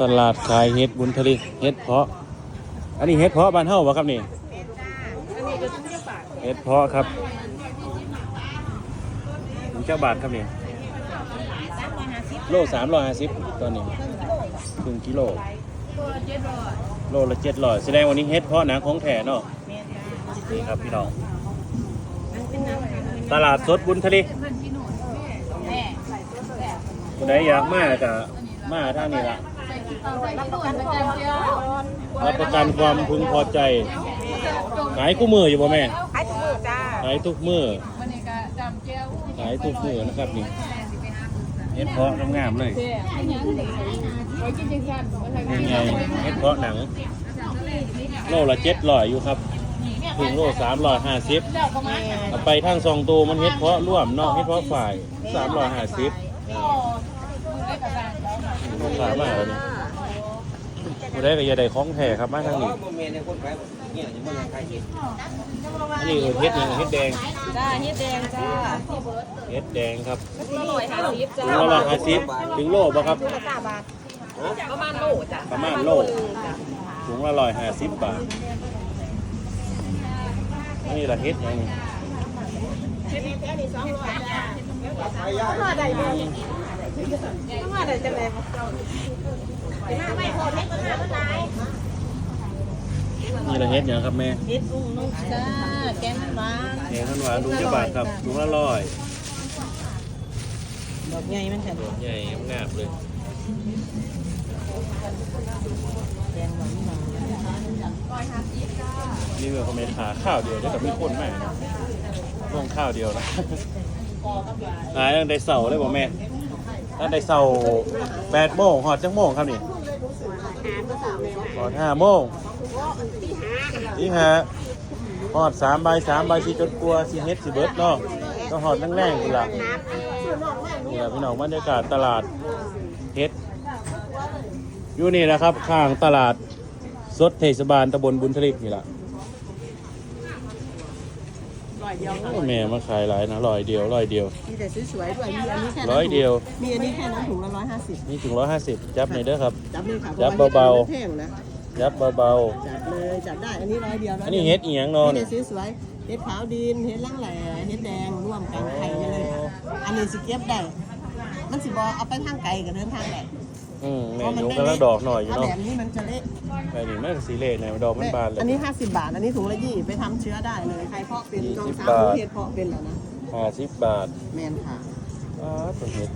ตลาดขายเห็ดบุญทลิกเห็ดเพาะ อันนี้เห็ดเพาะบ้านเฮาบ่ครับนี่เห็ดเพาะครับมันเจ้าบาทครับนี่โลสามร้อยห้าสิบตอนนี้ครึ่งกิโลโลละเจ็ดร้อยแสดงวันนี้เห็ดเพาะหนังของแท้เนาะนี่ครับพี่น้องตลาดสดบุญทลิกคนไหนอยากมาจะมาทางนี้ละ รับประกันความพึงพอใจ ขายกู้มืออยู่ป่ะแม่ขายถุงมือจ้าขายทุกมือขายทุกมือนะครับนี่เฮ็ดเพาะงามๆเลยนี่ไงเฮ็ดเพาะหนัง โลละเจ็ดร้อยอยู่ครับ ถึงโลสามร้อยห้าสิบเอาไปทางซองตูมันเฮ็ดเพาะร่วมเนอกเฮ็ดเพาะฝ่ายสามร้อยห้าสิบ สามารถนี่บ่ได้ก็อย่าได้ของแท้ครับมาทางนี้อันนี้เออเฮ็ดหยังเฮ็ดแดง จ้าเฮ็ดแดงจ้าเฮ็ดแดงครับสี่ร้อยห้าสิบจ้าถุงละร้อยห้าสิบถึงโลบ่ครับละสามบาทประมาณโลจ้ะประมาณโลถุงละร้อยห้าสิบบาทอันนี้ละเฮ็ดหยังนี่มาได้เลย มาได้จังเลยนี่ละเฮ็ดหยังครับแม่เฮ็ดอุ้งนุ่งจ้าแกงหวานแหงขนหวานถุงจะบาทครับถุงละร้อยดอกใหญ่มันค่ะดอกใหญ่งามๆเลยแกงหวานหวานนี่เมื่อเขาไม่ขาข้าวเดียวได้กับมีคนแม่นะลงข้าวเดียวนะหายตั้งแต่เสาร์เลยบ่แม่ ตั้งแต่เสาร์แปดโมงหอดจังโมงครับนี่หอดห้าโมงที่ฮะหอดสามใบสามใบสีจนกลัวสีเฮ็ดสีเบิร์ดเนาะก็หอดแรงๆกูละนี่แหละพี่น้องบรรยากาศตลาดเฮ็ดอยู่นี่นะครับข้างตลาดสดเทศบาลตำบลบุญทลิกนี่แหละ อยเดียวโอ้แม่มาขายหลายนะร้อยเดียวร้อยเดียวมีแต่สวยๆด้วยมีอันนี้แค่ร้อยเดียว มีอันนี้แค่นั้นถุงละร้อยห้าสิบนี่ถึงร้อยห้าสิบจับในอยเด้อครับ จับเลยค่ะจับเบาๆแพงนะจับเบาจับเลยจับได้อันนี้ร้อยเดียวๆ อันนี้เฮ็ดอีหยังเนอนนี่แต่สวยๆเฮ็ดขาวดินเฮ็ดล่างแหล่เฮ็ดแดงร่วมกันไข่กันเลยค่ะอันนี้สิเก็บได้ มันสิบอเอาไปทางไกลกับเดินทางได้ อืมแม่ยกกำลังดอกหน่อยอยู่ถ้าเนาะแบบนี้มันจะเละไปนี่แม่สีเละเนี่ยดอกมันบานเลย อันนี้ 50 บาท อันนี้ถุงละยี่ไปทำเชื้อได้เลย ใครเพาะเป็นยี่กองสิบสาวบาทเห็ดเพาะเป็นแล้วนะ ห้าสิบบาทแมนค่ะ อ้าตัวเห็ด